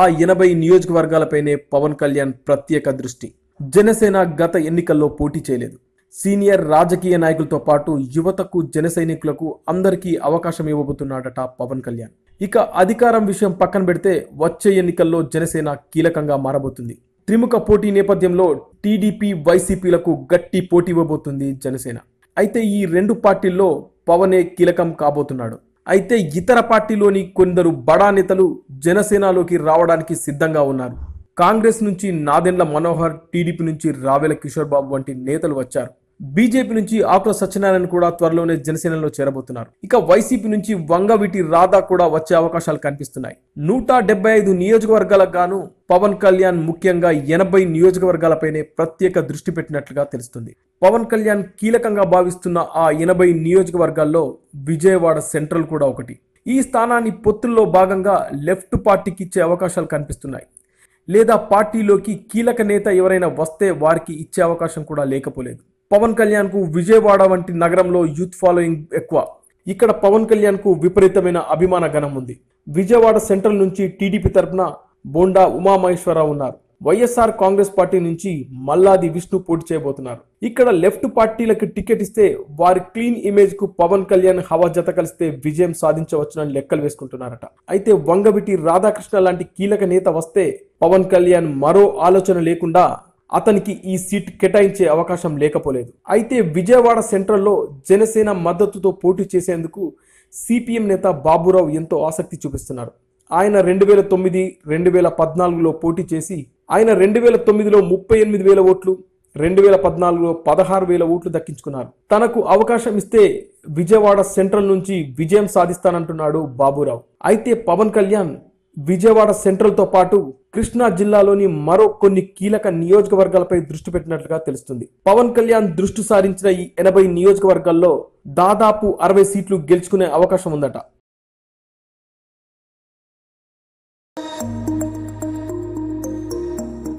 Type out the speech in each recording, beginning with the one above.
ఆ ఎనభై నియోజకవర్గాలపైనే పవన్ కళ్యాణ్ ప్రత్యేక దృష్టి. జనసేన గత ఎన్నికల్లో పోటీ చేయలేదు. సీనియర్ రాజకీయ నాయకులతో పాటు యువతకు జన సైనికులకు అందరికీ అవకాశం ఇవ్వబోతున్నాడట పవన్ కళ్యాణ్. ఇక అధికారం విషయం పక్కన పెడితే వచ్చే ఎన్నికల్లో జనసేన కీలకంగా మారబోతుంది. త్రిముఖ పోటీ నేపథ్యంలో టీడీపీ వైసీపీలకు గట్టి పోటీ ఇవ్వబోతుంది జనసేన. అయితే ఈ రెండు పార్టీల్లో పవనే కీలకం కాబోతున్నాడు. అయితే ఇతర పార్టీలోని కొందరు బడా నేతలు జనసేనలోకి రావడానికి సిద్ధంగా ఉన్నారు. కాంగ్రెస్ నుంచి నాదెండ్ల మనోహర్ టీడీపీ నుంచి రావెల కిషోర్ బాబు వంటి నేతలు వచ్చారు. బీజేపీ నుంచి ఆకుల సత్యనారాయణ కూడా త్వరలోనే జనసేనలో చేరబోతున్నారు. ఇక వైసీపీ నుంచి వంగవీటి రాధా కూడా వచ్చే అవకాశాలు కనిపిస్తున్నాయి. నూట డెబ్బై ఐదు నియోజకవర్గాలకు గాను పవన్ కళ్యాణ్ ముఖ్యంగా ఎనభై నియోజకవర్గాలపైనే ప్రత్యేక దృష్టి పెట్టినట్లుగా తెలుస్తుంది. పవన్ కళ్యాణ్ కీలకంగా భావిస్తున్న ఆ ఎనభై నియోజకవర్గాల్లో విజయవాడ సెంట్రల్ కూడా ఒకటి. ఈ స్థానాన్ని పొత్తుల్లో భాగంగా లెఫ్ట్ పార్టీకి ఇచ్చే అవకాశాలు కనిపిస్తున్నాయి. లేదా పార్టీలోకి కీలక నేత ఎవరైనా వస్తే వారికి ఇచ్చే అవకాశం కూడా లేకపోలేదు. పవన్ కళ్యాణ్కు విజయవాడ వంటి నగరంలో యూత్ ఫాలోయింగ్ ఎక్కువ. ఇక్కడ పవన్ కళ్యాణ్కు విపరీతమైన అభిమాన గణం ఉంది. విజయవాడ సెంట్రల్ నుంచి టీడీపీ తరపున బోండా ఉమామహేశ్వరరావు ఉన్నారు. వైఎస్ఆర్ కాంగ్రెస్ పార్టీ నుంచి మల్లాది విష్ణు పోటీ చేయబోతున్నారు. ఇక్కడ లెఫ్ట్ పార్టీలకు టికెట్ ఇస్తే వారి క్లీన్ ఇమేజ్కు పవన్ కళ్యాణ్ హవా జత కలిస్తే విజయం సాధించవచ్చునని లెక్కలు వేసుకుంటున్నారట. అయితే వంగవిటి రాధాకృష్ణ లాంటి కీలక నేత వస్తే పవన్ కళ్యాణ్ మరో ఆలోచన లేకుండా అతనికి ఈ సీట్ కేటాయించే అవకాశం లేకపోలేదు. అయితే విజయవాడ సెంట్రల్లో జనసేన మద్దతుతో పోటీ చేసేందుకు సిపిఎం నేత బాబురావు ఎంతో ఆసక్తి చూపిస్తున్నారు. ఆయన రెండు వేల తొమ్మిది రెండు వేల పద్నాలుగులో పోటీ చేసి ఆయన రెండు వేల తొమ్మిదిలో ముప్పై ఎనిమిది వేల ఓట్లు రెండు వేల పద్నాలుగులో పదహారు వేల ఓట్లు దక్కించుకున్నారు. తనకు అవకాశం ఇస్తే విజయవాడ సెంట్రల్ నుంచి విజయం సాధిస్తానంటున్నాడు బాబురావు. అయితే పవన్ కళ్యాణ్ విజయవాడ సెంట్రల్తో పాటు కృష్ణా జిల్లాలోని మరో కొన్ని కీలక నియోజకవర్గాలపై దృష్టి పెట్టినట్లుగా తెలుస్తుంది పవన్ కళ్యాణ్ దృష్టి సారించిన ఈ ఎనభై నియోజకవర్గాల్లో దాదాపు అరవై సీట్లు గెలుచుకునే అవకాశం ఉందట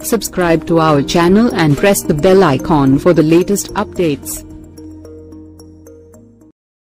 Subscribe to our channel and press the bell icon for the latest updates.